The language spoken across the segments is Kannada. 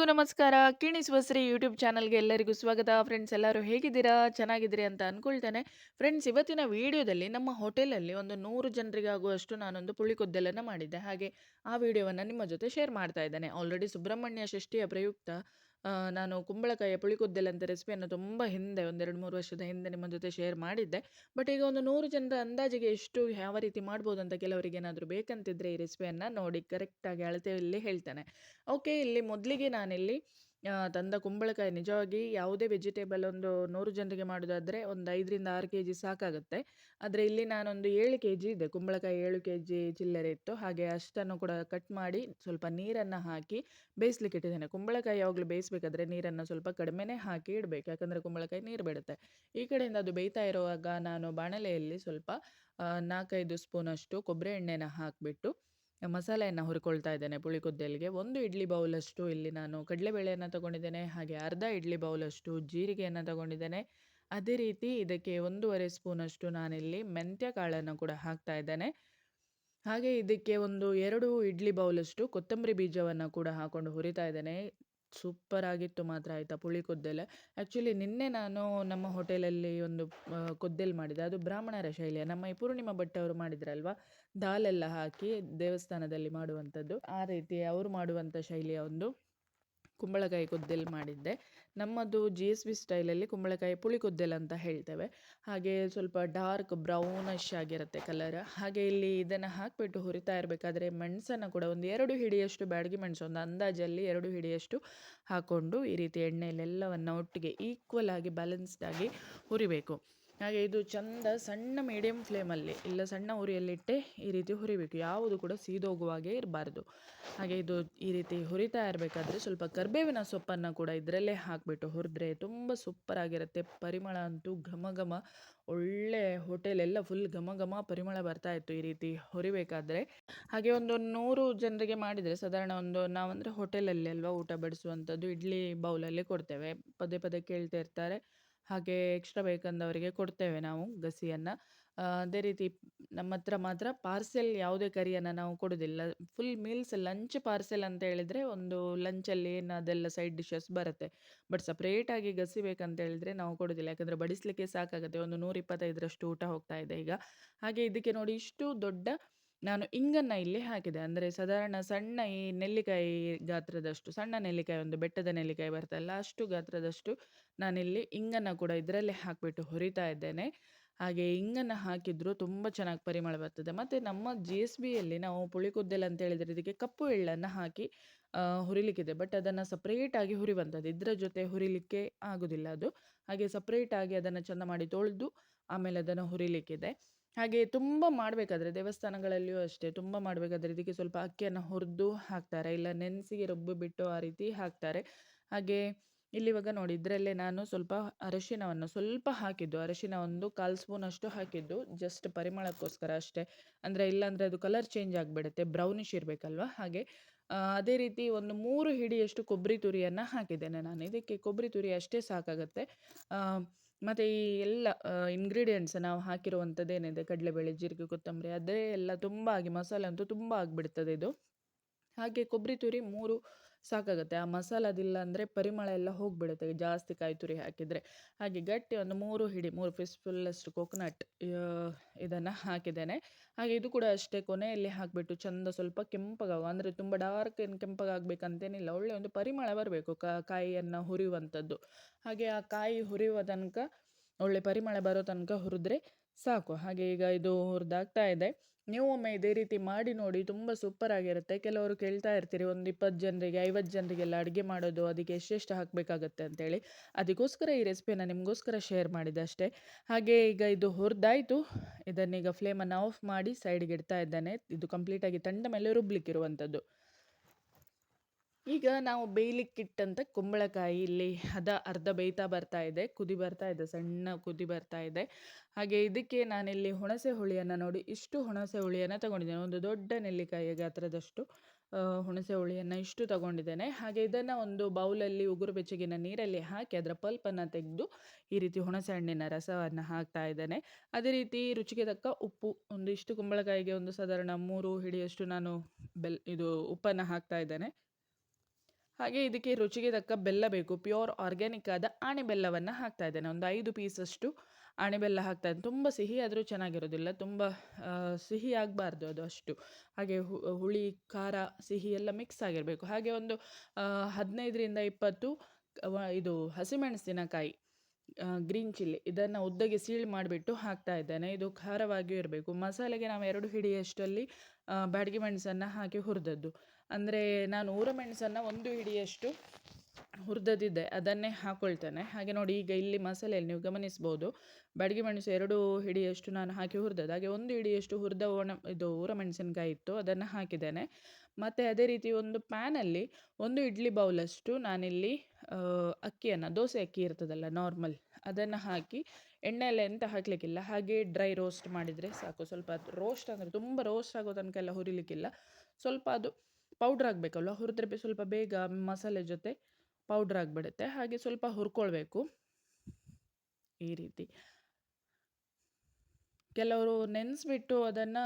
ಎಲ್ರಿಗೂ ನಮಸ್ಕಾರ. ಕಿಣಿಸುವ ಶ್ರೀ ಯೂಟ್ಯೂಬ್ ಚಾನಲ್ಗೆ ಎಲ್ಲರಿಗೂ ಸ್ವಾಗತ. ಫ್ರೆಂಡ್ಸ್, ಎಲ್ಲರೂ ಹೇಗಿದ್ದೀರಾ? ಚೆನ್ನಾಗಿದ್ದೀರಿ ಅಂತ ಅಂದ್ಕೊಳ್ತೇನೆ ಫ್ರೆಂಡ್ಸ್, ಇವತ್ತಿನ ವಿಡಿಯೋದಲ್ಲಿ ನಮ್ಮ ಹೋಟೆಲಲ್ಲಿ ಒಂದು ನೂರು ಜನರಿಗಾಗುವಷ್ಟು ನಾನೊಂದು ಪುಳಿಕೊದ್ದಲನ್ನು ಮಾಡಿದ್ದೆ. ಹಾಗೆ ಆ ವಿಡಿಯೋವನ್ನು ನಿಮ್ಮ ಜೊತೆ ಶೇರ್ ಮಾಡ್ತಾ ಇದ್ದೇನೆ. ಆಲ್ರೆಡಿ ಸುಬ್ರಹ್ಮಣ್ಯ ಷಷ್ಠಿಯ ಪ್ರಯುಕ್ತ ನಾನು ಕುಂಬಳಕಾಯಿಯ ಪುಳಿಕೊದ್ದೆಲೆ ಅಂತ ರೆಸಿಪಿಯನ್ನು ತುಂಬ ಹಿಂದೆ ಒಂದೆರಡು ಮೂರು ವರ್ಷದ ಹಿಂದೆ ನಿಮ್ಮ ಜೊತೆ ಶೇರ್ ಮಾಡಿದ್ದೆ. ಬಟ್ ಈಗ ಒಂದು ನೂರು ಜನರ ಅಂದಾಜಿಗೆ ಎಷ್ಟು ಯಾವ ರೀತಿ ಮಾಡ್ಬೋದು ಅಂತ ಕೆಲವರಿಗೆ ಏನಾದರೂ ಬೇಕಂತಿದ್ರೆ ಈ ರೆಸಿಪಿಯನ್ನು ನೋಡಿ ಕರೆಕ್ಟಾಗಿ ಅಳತೆಯಲ್ಲಿ ಹೇಳ್ತೇನೆ. ಓಕೆ ಇಲ್ಲಿ ಮೊದಲಿಗೆ ನಾನಿಲ್ಲಿ ತಂದ ಕುಂಬಳಕಾಯಿ ನಿಜವಾಗಿ ಯಾವುದೇ ವೆಜಿಟೇಬಲ್ ಒಂದು ನೂರು ಜನರಿಗೆ ಮಾಡೋದಾದರೆ ಒಂದು ಐದರಿಂದ ಆರು ಕೆ ಜಿ ಸಾಕಾಗುತ್ತೆ. ಆದರೆ ಇಲ್ಲಿ ನಾನೊಂದು ಏಳು ಕೆ ಜಿ ಇದೆ, ಕುಂಬಳಕಾಯಿ ಏಳು ಕೆ ಜಿ ಚಿಲ್ಲರೆ ಇತ್ತು. ಹಾಗೆ ಅಷ್ಟನ್ನು ಕೂಡ ಕಟ್ ಮಾಡಿ ಸ್ವಲ್ಪ ನೀರನ್ನು ಹಾಕಿ ಬೇಯಿಸ್ಲಿಕ್ಕೆ ಇಟ್ಟಿದ್ದೇನೆ. ಕುಂಬಳಕಾಯಿ ಯಾವಾಗಲೂ ಬೇಯಿಸ್ಬೇಕಾದ್ರೆ ನೀರನ್ನು ಸ್ವಲ್ಪ ಕಡಿಮೆನೇ ಹಾಕಿ ಇಡಬೇಕು. ಯಾಕಂದರೆ ಕುಂಬಳಕಾಯಿ ನೀರು ಬಿಡುತ್ತೆ. ಈ ಕಡೆಯಿಂದ ಅದು ಬೇಯ್ತಾ ಇರುವಾಗ ನಾನು ಬಾಣಲೆಯಲ್ಲಿ ಸ್ವಲ್ಪ ನಾಲ್ಕೈದು ಸ್ಪೂನಷ್ಟು ಕೊಬ್ಬರಿ ಎಣ್ಣೆನ ಹಾಕಿಬಿಟ್ಟು ಮಸಾಲೆಯನ್ನು ಹುರ್ಕೊಳ್ತಾ ಇದ್ದೇನೆ ಪುಳಿಕೊದ್ದೆಲಿಗೆ ಒಂದು ಇಡ್ಲಿ ಬೌಲಷ್ಟು ಇಲ್ಲಿ ನಾನು ಕಡಲೆಬೇಳೆಯನ್ನು ತಗೊಂಡಿದ್ದೇನೆ, ಹಾಗೆ ಅರ್ಧ ಇಡ್ಲಿ ಬೌಲಷ್ಟು ಜೀರಿಗೆಯನ್ನು ತಗೊಂಡಿದ್ದೇನೆ. ಅದೇ ರೀತಿ ಇದಕ್ಕೆ ಒಂದೂವರೆ ಸ್ಪೂನಷ್ಟು ನಾನಿಲ್ಲಿ ಮೆಂತ್ಯ ಕಾಳನ್ನು ಕೂಡ ಹಾಕ್ತಾ ಇದ್ದೇನೆ. ಹಾಗೆ ಇದಕ್ಕೆ ಒಂದು ಎರಡು ಇಡ್ಲಿ ಬೌಲಷ್ಟು ಕೊತ್ತಂಬರಿ ಬೀಜವನ್ನು ಕೂಡ ಹಾಕೊಂಡು ಹುರಿತಾ ಇದ್ದೇನೆ. ಸೂಪರ್ ಆಗಿತ್ತು ಮಾತ್ರ ಆಯಿತಾ ಪುಳಿಕೊದ್ದೆಲೆ ಆ್ಯಕ್ಚುಲಿ ನಿನ್ನೆ ನಾನು ನಮ್ಮ ಹೋಟೆಲಲ್ಲಿ ಒಂದು ಕುದ್ದೆಲ್ ಕೊದ್ದೆಲ್ ಮಾಡಿದೆ ಅದು ಬ್ರಾಹ್ಮಣರ ಶೈಲಿಯ. ನಮ್ಮ ಈ ಪೂರ್ಣಿಮಾ ಭಟ್ ಅವರು ಮಾಡಿದ್ರಲ್ವಾ? ದಾಲೆಲ್ಲ ಹಾಕಿ ದೇವಸ್ಥಾನದಲ್ಲಿ ಮಾಡುವಂಥದ್ದು. ಆ ರೀತಿ ಅವರು ಮಾಡುವಂಥ ಶೈಲಿಯ ಒಂದು ಕುಂಬಳಕಾಯಿ ಕೊದ್ದೆಲ್ ಮಾಡಿದ್ದೆ. ನಮ್ಮದು ಜಿ ಎಸ್ ಬಿ ಸ್ಟೈಲಲ್ಲಿ ಕುಂಬಳಕಾಯಿ ಪುಳಿಕೊದ್ದೆಲ್ ಅಂತ ಹೇಳ್ತೇವೆ. ಹಾಗೆ ಸ್ವಲ್ಪ ಡಾರ್ಕ್ ಬ್ರೌನಿಶ್ ಆಗಿರುತ್ತೆ ಕಲರ್ ಹಾಗೆ ಇಲ್ಲಿ ಇದನ್ನು ಹಾಕಿಬಿಟ್ಟು ಹುರಿತಾ ಇರಬೇಕಾದ್ರೆ ಮೆಣಸನ್ನು ಕೂಡ ಒಂದು ಎರಡು ಹಿಡಿಯಷ್ಟು, ಬ್ಯಾಡಗಿ ಮೆಣಸು ಒಂದು ಅಂದಾಜಲ್ಲಿ ಎರಡು ಹಿಡಿಯಷ್ಟು ಹಾಕ್ಕೊಂಡು ಈ ರೀತಿ ಎಣ್ಣೆಯಲ್ಲೆಲ್ಲವನ್ನು ಒಟ್ಟಿಗೆ ಈಕ್ವಲ್ ಆಗಿ ಬ್ಯಾಲೆನ್ಸ್ಡ್ ಆಗಿ ಹುರಿಬೇಕು. ಹಾಗೆ ಇದು ಚಂದ ಸಣ್ಣ ಮೀಡಿಯಮ್ ಫ್ಲೇಮಲ್ಲಿ ಇಲ್ಲ ಸಣ್ಣ ಉರಿಯಲ್ಲಿಟ್ಟೆ ಈ ರೀತಿ ಹುರಿಬೇಕು. ಯಾವುದು ಕೂಡ ಸೀದೋಗುವಾಗೆ ಇರಬಾರ್ದು. ಹಾಗೆ ಇದು ಈ ರೀತಿ ಹುರಿತಾ ಇರಬೇಕಾದ್ರೆ ಸ್ವಲ್ಪ ಕರ್ಬೇವಿನ ಸೊಪ್ಪನ್ನು ಕೂಡ ಇದರಲ್ಲೇ ಹಾಕಿಬಿಟ್ಟು ಹುರಿದ್ರೆ ತುಂಬ ಸೂಪರ್ ಆಗಿರುತ್ತೆ. ಪರಿಮಳ ಅಂತೂ ಘಮ ಘಮ. ಒಳ್ಳೆ ಹೋಟೆಲ್ ಎಲ್ಲ ಫುಲ್ ಘಮ ಘಮ ಪರಿಮಳ ಬರ್ತಾ ಇತ್ತು ಈ ರೀತಿ ಹುರಿಬೇಕಾದ್ರೆ. ಹಾಗೆ ಒಂದು ನೂರು ಜನರಿಗೆ ಮಾಡಿದರೆ ಸಾಧಾರಣ ಒಂದು ನಾವಂದರೆ ಹೋಟೆಲಲ್ಲಿ ಅಲ್ವಾ ಊಟ ಬಡಿಸುವಂಥದ್ದು, ಇಡ್ಲಿ ಬೌಲಲ್ಲಿ ಕೊಡ್ತೇವೆ. ಪದೇ ಪದೇ ಕೇಳ್ತಾ ಇರ್ತಾರೆ. ಹಾಗೆ ಎಕ್ಸ್ಟ್ರಾ ಬೇಕಂದವರಿಗೆ ಕೊಡ್ತೇವೆ ನಾವು ಗಸಿಯನ್ನು. ಅದೇ ರೀತಿ ನಮ್ಮ ಹತ್ರ ಮಾತ್ರ ಪಾರ್ಸೆಲ್ ಯಾವುದೇ ಕರಿಯನ್ನು ನಾವು ಕೊಡೋದಿಲ್ಲ. ಫುಲ್ ಮೀಲ್ಸ್ ಲಂಚ್ ಪಾರ್ಸೆಲ್ ಅಂತ ಹೇಳಿದರೆ ಒಂದು ಲಂಚಲ್ಲಿ ಏನು ಅದೆಲ್ಲ ಸೈಡ್ ಡಿಶಸ್ ಬರುತ್ತೆ. ಬಟ್ ಸಪ್ರೇಟಾಗಿ ಗಸಿ ಬೇಕಂತ ಹೇಳಿದ್ರೆ ನಾವು ಕೊಡೋದಿಲ್ಲ. ಯಾಕಂದರೆ ಬಡಿಸ್ಲಿಕ್ಕೆ ಸಾಕಾಗುತ್ತೆ. ಒಂದು ನೂರ ಇಪ್ಪತ್ತೈದರಷ್ಟು ಊಟ ಹೋಗ್ತಾ ಇದೆ ಈಗ. ಹಾಗೆ ಇದಕ್ಕೆ ನೋಡಿ ಇಷ್ಟು ದೊಡ್ಡ ನಾನು ಇಂಗನ್ನು ಇಲ್ಲಿ ಹಾಕಿದೆ. ಅಂದರೆ ಸಾಧಾರಣ ಸಣ್ಣ ಈ ನೆಲ್ಲಿಕಾಯಿ ಗಾತ್ರದಷ್ಟು, ಸಣ್ಣ ನೆಲ್ಲಿಕಾಯಿ ಒಂದು ಬೆಟ್ಟದ ನೆಲ್ಲಿಕಾಯಿ ಬರ್ತಲ್ಲ ಅಷ್ಟು ಗಾತ್ರದಷ್ಟು ನಾನಿಲ್ಲಿ ಇಂಗನ್ನು ಕೂಡ ಇದರಲ್ಲೇ ಹಾಕಿಬಿಟ್ಟು ಹುರಿತಾ ಇದ್ದೇನೆ. ಹಾಗೆ ಇಂಗನ್ನು ಹಾಕಿದ್ರು ತುಂಬ ಚೆನ್ನಾಗಿ ಪರಿಮಳ ಬರ್ತದೆ. ಮತ್ತು ನಮ್ಮ ಜಿ ಎಸ್ ಬಿಯಲ್ಲಿ ನಾವು ಪುಳಿಕೊದ್ದೆಲ್ ಅಂತ ಹೇಳಿದರೆ ಇದಕ್ಕೆ ಕಪ್ಪು ಎಳ್ಳನ್ನು ಹಾಕಿ ಹುರಿಲಿಕ್ಕಿದೆ. ಬಟ್ ಅದನ್ನು ಸಪ್ರೇಟಾಗಿ ಹುರಿವಂಥದ್ದು ಇದರ ಜೊತೆ ಹುರಿಲಿಕ್ಕೆ ಆಗೋದಿಲ್ಲ ಅದು. ಹಾಗೆ ಸಪ್ರೇಟಾಗಿ ಅದನ್ನು ಚೆಂದ ಮಾಡಿ ತೊಳೆದು ಆಮೇಲೆ ಅದನ್ನು ಹುರಿಲಿಕ್ಕಿದೆ. ಹಾಗೆ ತುಂಬ ಮಾಡಬೇಕಾದ್ರೆ ದೇವಸ್ಥಾನಗಳಲ್ಲಿಯೂ ಅಷ್ಟೇ ತುಂಬ ಮಾಡಬೇಕಾದ್ರೆ ಇದಕ್ಕೆ ಸ್ವಲ್ಪ ಅಕ್ಕಿಯನ್ನು ಹುರಿದು ಹಾಕ್ತಾರೆ. ಇಲ್ಲ ನೆನೆಸಿಗೆ ರುಬ್ಬಿ ಬಿಟ್ಟು ಆ ರೀತಿ ಹಾಕ್ತಾರೆ. ಹಾಗೆ ಇಲ್ಲಿ ಇವಾಗ ನೋಡಿ, ಇದರಲ್ಲೇ ನಾನು ಸ್ವಲ್ಪ ಅರಿಶಿನವನ್ನು ಸ್ವಲ್ಪ ಹಾಕಿದ್ದು. ಅರಿಶಿನ ಒಂದು ಕಾಲು ಸ್ಪೂನಷ್ಟು ಹಾಕಿದ್ದು. ಜಸ್ಟ್ ಪರಿಮಳಕ್ಕೋಸ್ಕರ ಅಷ್ಟೇ. ಅಂದರೆ ಇಲ್ಲಾಂದರೆ ಅದು ಕಲರ್ ಚೇಂಜ್ ಆಗಿಬಿಡುತ್ತೆ. ಬ್ರೌನಿಶ್ ಇರಬೇಕಲ್ವ? ಹಾಗೆ. ಅದೇ ರೀತಿ ಒಂದು ಮೂರು ಹಿಡಿಯಷ್ಟು ಕೊಬ್ಬರಿ ತುರಿಯನ್ನು ಹಾಕಿದ್ದೇನೆ ನಾನು. ಇದಕ್ಕೆ ಕೊಬ್ಬರಿ ತುರಿ ಅಷ್ಟೇ ಸಾಕಾಗುತ್ತೆ. ಮತ್ತು ಈ ಎಲ್ಲ ಇಂಗ್ರೀಡಿಯೆಂಟ್ಸ್ ನಾವು ಹಾಕಿರುವಂಥದ್ದೇನಿದೆ? ಕಡಲೆಬೇಳೆ, ಜೀರಿಗೆ, ಕೊತ್ತಂಬರಿ, ಅದೇ ಎಲ್ಲ ತುಂಬ ಆಗಿ ಮಸಾಲೆ ಅಂತೂ ತುಂಬ ಆಗಿಬಿಡ್ತದೆ ಇದು. ಹಾಗೆ ಕೊಬ್ಬರಿ ತುರಿ ಮೂರು ಸಾಕಾಗುತ್ತೆ. ಆ ಮಸಾಲದಿಲ್ಲ ಅಂದರೆ ಪರಿಮಳ ಎಲ್ಲ ಹೋಗಿಬಿಡುತ್ತೆ. ಜಾಸ್ತಿ ಕಾಯಿ ತುರಿ ಹಾಕಿದರೆ. ಹಾಗೆ ಗಟ್ಟಿ ಒಂದು ಮೂರು ಹಿಡಿ, ಮೂರು ಫಿಸ್ ಫುಲ್ಲಷ್ಟು ಕೊಕೊನಟ್ ಇದನ್ನು ಹಾಕಿದ್ದೇನೆ. ಹಾಗೆ ಇದು ಕೂಡ ಅಷ್ಟೇ ಕೊನೆಯಲ್ಲಿ ಹಾಕಿಬಿಟ್ಟು ಚಂದ ಸ್ವಲ್ಪ ಕೆಂಪಗಾಗ ಅಂದರೆ ತುಂಬ ಡಾರ್ಕ್ ಏನು ಕೆಂಪಗಾಗಬೇಕಂತೇನಿಲ್ಲ. ಒಳ್ಳೆ ಒಂದು ಪರಿಮಳ ಬರಬೇಕು ಕಾಯಿಯನ್ನು ಹುರಿಯುವಂಥದ್ದು ಹಾಗೆ ಆ ಕಾಯಿ ಹುರಿಯುವ ತನಕ, ಒಳ್ಳೆ ಪರಿಮಳ ಬರೋ ತನಕ ಹುರಿದ್ರೆ ಸಾಕು. ಹಾಗೆ ಈಗ ಇದು ಹುರಿದಾಗ್ತಾ ಇದೆ. ನೀವು ಒಮ್ಮೆ ಇದೇ ರೀತಿ ಮಾಡಿ ನೋಡಿ ತುಂಬ ಸೂಪರ್ ಆಗಿರುತ್ತೆ. ಕೆಲವರು ಕೇಳ್ತಾ ಇರ್ತೀರಿ, ಒಂದು ಇಪ್ಪತ್ತು ಜನರಿಗೆ, ಐವತ್ತು ಜನರಿಗೆಲ್ಲ ಅಡುಗೆ ಮಾಡೋದು ಅದಕ್ಕೆ ಎಷ್ಟೆಷ್ಟು ಹಾಕಬೇಕಾಗತ್ತೆ? ಅಂತೇಳಿ. ಅದಕ್ಕೋಸ್ಕರ ಈ ರೆಸಿಪಿನ ನಿಮಗೋಸ್ಕರ ಶೇರ್ ಮಾಡಿದೆ ಅಷ್ಟೇ. ಹಾಗೆ ಈಗ ಇದು ಹುರಿದಾಯಿತು. ಇದನ್ನೀಗ ಫ್ಲೇಮನ್ನು ಆಫ್ ಮಾಡಿ ಸೈಡ್ಗೆ ಇಡ್ತಾ ಇದ್ದಾನೆ. ಇದು ಕಂಪ್ಲೀಟಾಗಿ ತಂಡ ಮೇಲೆ ರುಬ್ಲಿಕ್ಕಿರುವಂಥದ್ದು ಈಗ ನಾವು ಬೇಯಲಿಕ್ಕಿಟ್ಟಂಥ ಕುಂಬಳಕಾಯಿ ಇಲ್ಲಿ ಹದ ಅರ್ಧ ಬೇಯ್ತಾ ಬರ್ತಾ ಇದೆ, ಕುದಿ ಬರ್ತಾ ಇದೆ, ಸಣ್ಣ ಕುದಿ ಬರ್ತಾ ಇದೆ. ಹಾಗೆ ಇದಕ್ಕೆ ನಾನಿಲ್ಲಿ ಹುಣಸೆ ಹುಳಿಯನ್ನು ನೋಡಿ, ಇಷ್ಟು ಹುಣಸೆ ಹುಳಿಯನ್ನು ತಗೊಂಡಿದ್ದೇನೆ. ಒಂದು ದೊಡ್ಡ ನೆಲ್ಲಿಕಾಯಿಯ ಗಾತ್ರದಷ್ಟು ಹುಣಸೆ ಹುಳಿಯನ್ನು ಇಷ್ಟು ತಗೊಂಡಿದ್ದೇನೆ. ಹಾಗೆ ಇದನ್ನು ಒಂದು ಬೌಲಲ್ಲಿ ಉಗುರು ಬೆಚ್ಚಗಿನ ನೀರಲ್ಲಿ ಹಾಕಿ ಅದರ ಪಲ್ಪನ್ನು ತೆಗೆದು ಈ ರೀತಿ ಹುಣಸೆ ಹಣ್ಣಿನ ರಸವನ್ನು ಹಾಕ್ತಾ ಇದ್ದೇನೆ. ಅದೇ ರೀತಿ ರುಚಿಗೆ ತಕ್ಕ ಉಪ್ಪು ಒಂದು ಇಷ್ಟು ಕುಂಬಳಕಾಯಿಗೆ ಒಂದು ಸಾಧಾರಣ ಮೂರು ಹಿಡಿಯಷ್ಟು ನಾನು ಬೆಲ್, ಇದು ಉಪ್ಪನ್ನು ಹಾಕ್ತಾ ಇದ್ದೇನೆ. ಹಾಗೆ ಇದಕ್ಕೆ ರುಚಿಗೆ ತಕ್ಕ ಬೆಲ್ಲ ಬೇಕು. ಪ್ಯೂರ್ ಆರ್ಗ್ಯಾನಿಕ್ ಆದ ಆಣೆ ಬೆಲ್ಲವನ್ನು ಹಾಕ್ತಾ ಇದ್ದೇನೆ. ಒಂದು ಐದು ಪೀಸಷ್ಟು ಆಣೆ ಬೆಲ್ಲ ಹಾಕ್ತಾ ಇದ್ದೇನೆ. ತುಂಬ ಸಿಹಿ ಆದರೂ ಚೆನ್ನಾಗಿರೋದಿಲ್ಲ. ತುಂಬ ಸಿಹಿ ಆಗಬಾರ್ದು ಅದು ಅಷ್ಟು. ಹಾಗೆ ಹುಳಿ, ಖಾರ, ಸಿಹಿ ಎಲ್ಲ ಮಿಕ್ಸ್ ಆಗಿರಬೇಕು. ಹಾಗೆ ಒಂದು ಹದಿನೈದರಿಂದ ಇಪ್ಪತ್ತು ಇದು ಹಸಿಮೆಣಸಿನಕಾಯಿ ಗ್ರೀನ್ ಚಿಲ್ಲಿ ಇದನ್ನು ಉದ್ದಗೆ ಸೀಳು ಮಾಡಿಬಿಟ್ಟು ಹಾಕ್ತಾ ಇದ್ದೇನೆ. ಇದು ಖಾರವಾಗಿಯೂ ಇರಬೇಕು. ಮಸಾಲೆಗೆ ನಾವು ಎರಡು ಹಿಡಿಯಷ್ಟಲ್ಲಿ ಆ, ಬ್ಯಾಡಗಿ ಮೆಣಸನ್ನು ಹಾಕಿ ಹುರಿದದ್ದು. ಅಂದರೆ ನಾನು ಊರ ಮೆಣಸನ್ನು ಒಂದು ಹಿಡಿಯಷ್ಟು ಹುರಿದದ್ದಿದೆ. ಅದನ್ನೇ ಹಾಕ್ಕೊಳ್ತೇನೆ ಹಾಗೆ ನೋಡಿ ಈಗ ಇಲ್ಲಿ ಮಸಾಲೆಯಲ್ಲಿ ನೀವು ಗಮನಿಸ್ಬೋದು ಬಾಡಿಗೆ ಮೆಣಸು ಎರಡು ಹಿಡಿಯಷ್ಟು ನಾನು ಹಾಕಿ ಹುರಿದದ್ದು. ಹಾಗೆ ಒಂದು ಹಿಡಿಯಷ್ಟು ಹುರಿದ ಒಣ ಇದು ಊರ ಮೆಣಸಿನಕಾಯಿ ಇತ್ತು ಅದನ್ನು ಹಾಕಿದ್ದೇನೆ. ಮತ್ತು ಅದೇ ರೀತಿ ಒಂದು ಪ್ಯಾನಲ್ಲಿ ಒಂದು ಇಡ್ಲಿ ಬೌಲಷ್ಟು ನಾನಿಲ್ಲಿ ಅಕ್ಕಿಯನ್ನು ದೋಸೆ ಅಕ್ಕಿ ಇರ್ತದಲ್ಲ ನಾರ್ಮಲ್ ಅದನ್ನು ಹಾಕಿ ಎಣ್ಣೆಲ್ಲ ಎಂತ ಹಾಕಲಿಕ್ಕಿಲ್ಲ, ಹಾಗೆ ಡ್ರೈ ರೋಸ್ಟ್ ಮಾಡಿದರೆ ಸಾಕು. ಸ್ವಲ್ಪ ರೋಸ್ಟ್ ಅಂದರೆ ತುಂಬ ರೋಸ್ಟ್ ಆಗೋ ತನಕ ಎಲ್ಲ ಹುರಿಲಿಕ್ಕಿಲ್ಲ. ಸ್ವಲ್ಪ ಅದು ಪೌಡ್ರ್ ಆಗಬೇಕಲ್ವ ಹುರಿದ್ರೆ ಸ್ವಲ್ಪ ಬೇಗ ಮಸಾಲೆ ಜೊತೆ ಪೌಡ್ರ್ ಆಗಿಬಿಡುತ್ತೆ. ಹಾಗೆ ಸ್ವಲ್ಪ ಹುರ್ಕೊಳ್ಬೇಕು. ಈ ರೀತಿ. ಕೆಲವರು ನೆನೆಸ್ಬಿಟ್ಟು ಅದನ್ನು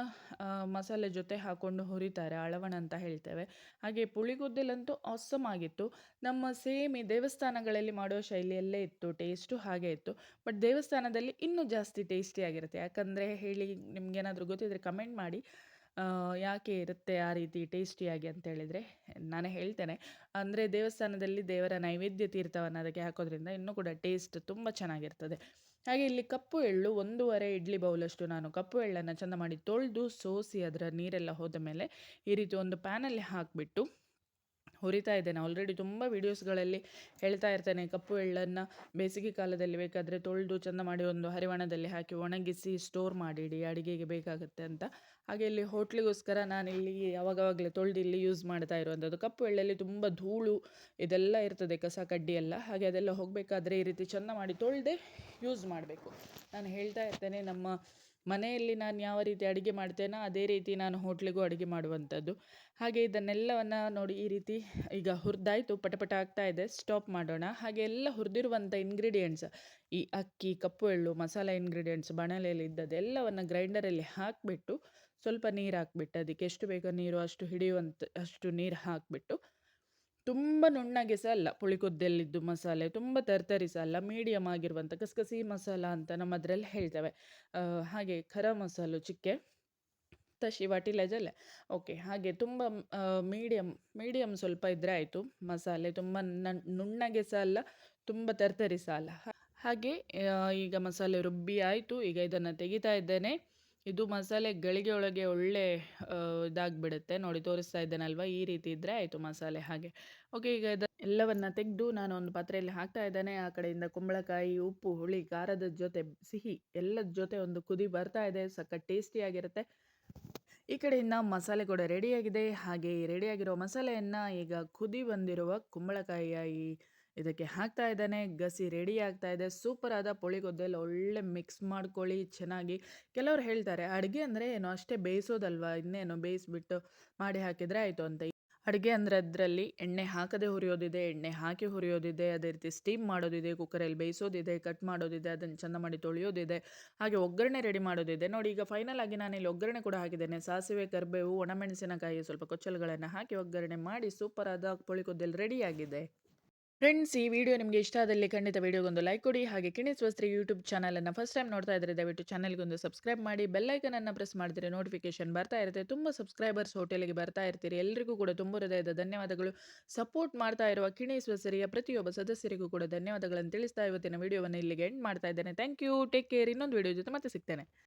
ಮಸಾಲೆ ಜೊತೆ ಹಾಕ್ಕೊಂಡು ಹುರಿತಾರೆ, ಅಳವಣ ಅಂತ ಹೇಳ್ತೇವೆ. ಹಾಗೆ ಪುಳಿಗುದ್ದಲಂತೂ ಆಸಮ್ ಆಗಿತ್ತು. ನಮ್ಮ ಸೇಮಿ ದೇವಸ್ಥಾನಗಳಲ್ಲಿ ಮಾಡೋ ಶೈಲಿಯಲ್ಲೇ ಇತ್ತು ಟೇಸ್ಟು ಹಾಗೆ ಇತ್ತು. ಬಟ್ ದೇವಸ್ಥಾನದಲ್ಲಿ ಇನ್ನೂ ಜಾಸ್ತಿ ಟೇಸ್ಟಿಯಾಗಿರುತ್ತೆ ಯಾಕಂದರೆ ಹೇಳಿ ನಿಮ್ಗೇನಾದರೂ ಗೊತ್ತಿದ್ರೆ ಕಮೆಂಟ್ ಮಾಡಿ. ಯಾಕೆ ಇರುತ್ತೆ ಆ ರೀತಿ ಟೇಸ್ಟಿಯಾಗಿ ಅಂತೇಳಿದರೆ ನಾನು ಹೇಳ್ತೇನೆ. ಅಂದರೆ ದೇವಸ್ಥಾನದಲ್ಲಿ ದೇವರ ನೈವೇದ್ಯ ತೀರ್ಥವನ್ನು ಅದಕ್ಕೆ ಹಾಕೋದ್ರಿಂದ ಇನ್ನೂ ಕೂಡ ಟೇಸ್ಟ್ ತುಂಬ ಚೆನ್ನಾಗಿರ್ತದೆ. ಹಾಗೆ ಇಲ್ಲಿ ಕಪ್ಪು ಎಳ್ಳು ಒಂದೂವರೆ ಇಡ್ಲಿ ಬೌಲಷ್ಟು ನಾನು ಕಪ್ಪು ಎಳ್ಳನ್ನು ಚೆಂದ ಮಾಡಿ ತೊಳೆದು ಸೋಸಿ ಅದರ ನೀರೆಲ್ಲ ಹೋದ ಮೇಲೆ ಈ ರೀತಿ ಒಂದು ಪ್ಯಾನಲ್ಲಿ ಹಾಕಿಬಿಟ್ಟು ಹುರಿತಾ ಇದ್ದೇನೆ. ಆಲ್ರೆಡಿ ತುಂಬ ವೀಡಿಯೋಸ್ಗಳಲ್ಲಿ ಹೇಳ್ತಾ ಇರ್ತೇನೆ, ಕಪ್ಪು ಎಳ್ಳನ್ನು ಬೇಸಿಗೆ ಕಾಲದಲ್ಲಿ ಬೇಕಾದರೆ ತೊಳೆದು ಚೆಂದ ಮಾಡಿ ಒಂದು ಹರಿವಣದಲ್ಲಿ ಹಾಕಿ ಒಣಗಿಸಿ ಸ್ಟೋರ್ ಮಾಡಿಡಿ, ಅಡುಗೆಗೆ ಬೇಕಾಗುತ್ತೆ ಅಂತ. ಹಾಗೆ ಇಲ್ಲಿ ಹೋಟ್ಲಿಗೋಸ್ಕರ ನಾನು ಇಲ್ಲಿ ಯಾವಾಗವಾಗಲೇ ತೊಳೆದು ಇಲ್ಲಿ ಯೂಸ್ ಮಾಡ್ತಾ ಇರುವಂಥದ್ದು ಕಪ್ಪು ಎಳ್ಳಲ್ಲಿ ತುಂಬ ಧೂಳು ಇದೆಲ್ಲ ಇರ್ತದೆ, ಕಸ ಕಡ್ಡಿ ಎಲ್ಲ. ಹಾಗೆ ಅದೆಲ್ಲ ಹೋಗಬೇಕಾದ್ರೆ ಈ ರೀತಿ ಚೆಂದ ಮಾಡಿ ತೊಳೆದೇ ಯೂಸ್ ಮಾಡಬೇಕು. ನಾನು ಹೇಳ್ತಾ ಇರ್ತೇನೆ, ನಮ್ಮ ಮನೆಯಲ್ಲಿ ನಾನು ಯಾವ ರೀತಿ ಅಡುಗೆ ಮಾಡ್ತೇನೋ ಅದೇ ರೀತಿ ನಾನು ಹೋಟ್ಲಿಗೂ ಅಡುಗೆ ಮಾಡುವಂಥದ್ದು. ಹಾಗೆ ಇದನ್ನೆಲ್ಲವನ್ನು ನೋಡಿ ಈ ರೀತಿ ಈಗ ಹುರಿದಾಯ್ತು, ಪಟಪಟ ಆಗ್ತಾ ಇದೆ ಸ್ಟಾಪ್ ಮಾಡೋಣ. ಹಾಗೆ ಎಲ್ಲ ಹುರಿದಿರುವಂಥ ಇಂಗ್ರೀಡಿಯೆಂಟ್ಸ್ ಈ ಅಕ್ಕಿ, ಕಪ್ಪು ಎಳ್ಳು, ಮಸಾಲೆ ಇಂಗ್ರೀಡಿಯೆಂಟ್ಸ್ ಬಾಣಲೆಯಲ್ಲಿ ಇದ್ದದ್ದು ಎಲ್ಲವನ್ನು ಗ್ರೈಂಡರಲ್ಲಿ ಹಾಕಿಬಿಟ್ಟು ಸ್ವಲ್ಪ ನೀರು ಹಾಕ್ಬಿಟ್ಟು, ಅದಕ್ಕೆ ಎಷ್ಟು ಬೇಕೋ ನೀರು ಅಷ್ಟು ಹಿಡಿಯುವಂಥ, ಅಷ್ಟು ನೀರು ಹಾಕಿಬಿಟ್ಟು ತುಂಬ ನುಣ್ಣಗೆ ಸಹ ಅಲ್ಲ. ಪುಳಿಕೊದ್ದೆಲ್ಲಿದ್ದು ಮಸಾಲೆ, ತುಂಬ ತರ್ತರಿ ಸಹ ಅಲ್ಲ. ಮೀಡಿಯಮ್ ಆಗಿರುವಂಥ ಕಸಕಸಿ ಮಸಾಲ ಅಂತ ನಮ್ಮ ಅದರಲ್ಲಿ ಹೇಳ್ತೇವೆ ಹಾಗೆ ಖರ ಮಸಾಲು, ಚಿಕ್ಕೆ, ತಶಿ ವಾಟಿಲೇಜಲ್ಲೇ ಓಕೆ, ಹಾಗೆ ತುಂಬ ಮೀಡಿಯಮ್ ಮೀಡಿಯಮ್ ಸ್ವಲ್ಪ ಇದ್ದರೆ ಆಯಿತು. ಮಸಾಲೆ ತುಂಬ ನುಣ್ಣಗೆ ಸಹ ಅಲ್ಲ, ತುಂಬ ತರ್ತರಿ ಸಹ ಅಲ್ಲ. ಹಾಗೆ ಈಗ ಮಸಾಲೆ ರುಬ್ಬಿ ಆಯಿತು. ಈಗ ಇದನ್ನು ತೆಗಿತಾ ಇದ್ದೇನೆ. ಇದು ಮಸಾಲೆ ಗಳಿಗೆ ಒಳಗೆ ಒಳ್ಳೆ ಇದಾಗಿಬಿಡುತ್ತೆ. ನೋಡಿ ತೋರಿಸ್ತಾ ಇದ್ದೇನಲ್ವಾ? ಈ ರೀತಿ ಇದ್ದರೆ ಆಯಿತು ಮಸಾಲೆ ಹಾಗೆ. ಓಕೆ ಈಗ ಇದು ಎಲ್ಲವನ್ನ ತೆಗೆದು ನಾನು ಒಂದು ಪಾತ್ರೆಯಲ್ಲಿ ಹಾಕ್ತಾ ಇದ್ದೇನೆ. ಆ ಕಡೆಯಿಂದ ಕುಂಬಳಕಾಯಿ, ಉಪ್ಪು, ಹುಳಿ, ಖಾರದ ಜೊತೆ ಸಿಹಿ ಎಲ್ಲದ ಜೊತೆ ಒಂದು ಕುದಿ ಬರ್ತಾ ಇದೆ. ಸಖತ್ ಟೇಸ್ಟಿಯಾಗಿರುತ್ತೆ ಈ ಕಡೆಯಿಂದ ಮಸಾಲೆ ಕೂಡ ರೆಡಿಯಾಗಿದೆ ಹಾಗೆ ರೆಡಿಯಾಗಿರೋ ಮಸಾಲೆಯನ್ನು ಈಗ ಕುದಿ ಬಂದಿರುವ ಕುಂಬಳಕಾಯಿಯ ಈ ಇದಕ್ಕೆ ಹಾಕ್ತಾ ಇದ್ದಾನೆ, ಗಸಿ ರೆಡಿ ಆಗ್ತಾ ಇದೆ ಸೂಪರ್ ಆದ ಪುಳಿಗೊದ್ದೆಲ್ಲ ಒಳ್ಳೆ ಮಿಕ್ಸ್ ಮಾಡ್ಕೊಳ್ಳಿ, ಚೆನ್ನಾಗಿ. ಕೆಲವರು ಹೇಳ್ತಾರೆ, ಅಡುಗೆ ಅಂದರೆ ಏನು, ಅಷ್ಟೇ ಬೇಯಿಸೋದಲ್ವಾ, ಇನ್ನೇನು ಬೇಯಿಸ್ಬಿಟ್ಟು ಮಾಡಿ ಹಾಕಿದರೆ ಆಯಿತು ಅಂತ. ಅಡುಗೆ ಅಂದರೆ ಅದರಲ್ಲಿ ಎಣ್ಣೆ ಹಾಕದೆ ಹುರಿಯೋದಿದೆ, ಎಣ್ಣೆ ಹಾಕಿ ಹುರಿಯೋದಿದೆ, ಅದೇ ರೀತಿ ಸ್ಟೀಮ್ ಮಾಡೋದಿದೆ ಕುಕ್ಕರಲ್ಲಿ ಬೇಯಿಸೋದಿದೆ ಕಟ್ ಮಾಡೋದಿದೆ, ಅದನ್ನು ಚೆಂದ ಮಾಡಿ ತೊಳೆಯೋದಿದೆ, ಹಾಗೆ ಒಗ್ಗರಣೆ ರೆಡಿ ಮಾಡೋದಿದೆ. ನೋಡಿ, ಈಗ ಫೈನಲ್ ಆಗಿ ನಾನು ಇಲ್ಲಿ ಒಗ್ಗರಣೆ ಕೂಡ ಹಾಕಿದ್ದೇನೆ. ಸಾಸಿವೆ, ಕರಿಬೇವು ಒಣಮೆಣಸಿನಕಾಯಿ ಸ್ವಲ್ಪ ಕೊಚ್ಚಲುಗಳನ್ನು ಹಾಕಿ ಒಗ್ಗರಣೆ ಮಾಡಿ ಸೂಪರ್ ಆದ ಪುಳಿಕೊದ್ದೆಲ್ಲ ರೆಡಿಯಾಗಿದೆ ಫ್ರೆಂಡ್ಸ್ ಈ ವಿಡಿಯೋ ನಿಮಗೆ ಇಷ್ಟ ಆದಲ್ಲಿ ಖಂಡಿತ ವಿಡಿಯೋಗೊಂದು ಲೈಕ್ ಕೊಡಿ. ಹಾಗೆ ಕಿಣಿಸ್ ವಸ್ತ್ರಿ ಯೂಟ್ಯೂಬ್ ಚಾನಲನ್ನು ಫಸ್ಟ್ ಟೈಮ್ ನೋಡ್ತಾ ಇದ್ರೆ ದಯವಿಟ್ಟು ಚಾನಲ್ಗೊಂದು ಸಬ್ಸ್ಕ್ರೈಬ್ ಮಾಡಿ. ಬೆಲ್ಲೈಕನನ್ನು ಪ್ರೆಸ್ ಮಾಡಿದ್ರೆ ನೋಟಿಫಿಕೇಶನ್ ಬರ್ತಾ ಇರುತ್ತೆ. ತುಂಬ ಸಬ್ಸ್ಕ್ರೈಬರ್ಸ್ ಹೋಟೆಲ್ಗೆ ಬರ್ತಾ ಇರ್ತೀರಿ. ಎಲ್ಲರಿಗೂ ಕೂಡ ತುಂಬ ಹೃದಯದ ಧನ್ಯವಾದಗಳು. ಸಪೋರ್ಟ್ ಮಾಡ್ತಾ ಇರುವ ಕಿಣಿಸ್ ವಸ್ತ್ರಿಯ ಪ್ರತಿಯೊಬ್ಬ ಸದಸ್ಯರಿಗೂ ಕೂಡ ಧನ್ಯವಾದಗಳನ್ನು ತಿಳಿಸ್ತಾ ಇವತ್ತಿನ ವಿಡಿಯೋವನ್ನು ಇಲ್ಲಿಗೆ ಎಂಡ್ ಮಾಡ್ತಾ ಇದ್ದೇನೆ. ಥ್ಯಾಂಕ್ ಯು ಟೇಕ್ ಕೇರ್ ಇನ್ನೊಂದು ವಿಡಿಯೋ ಜೊತೆ ಮತ್ತೆ ಸಿಗ್ತೇನೆ.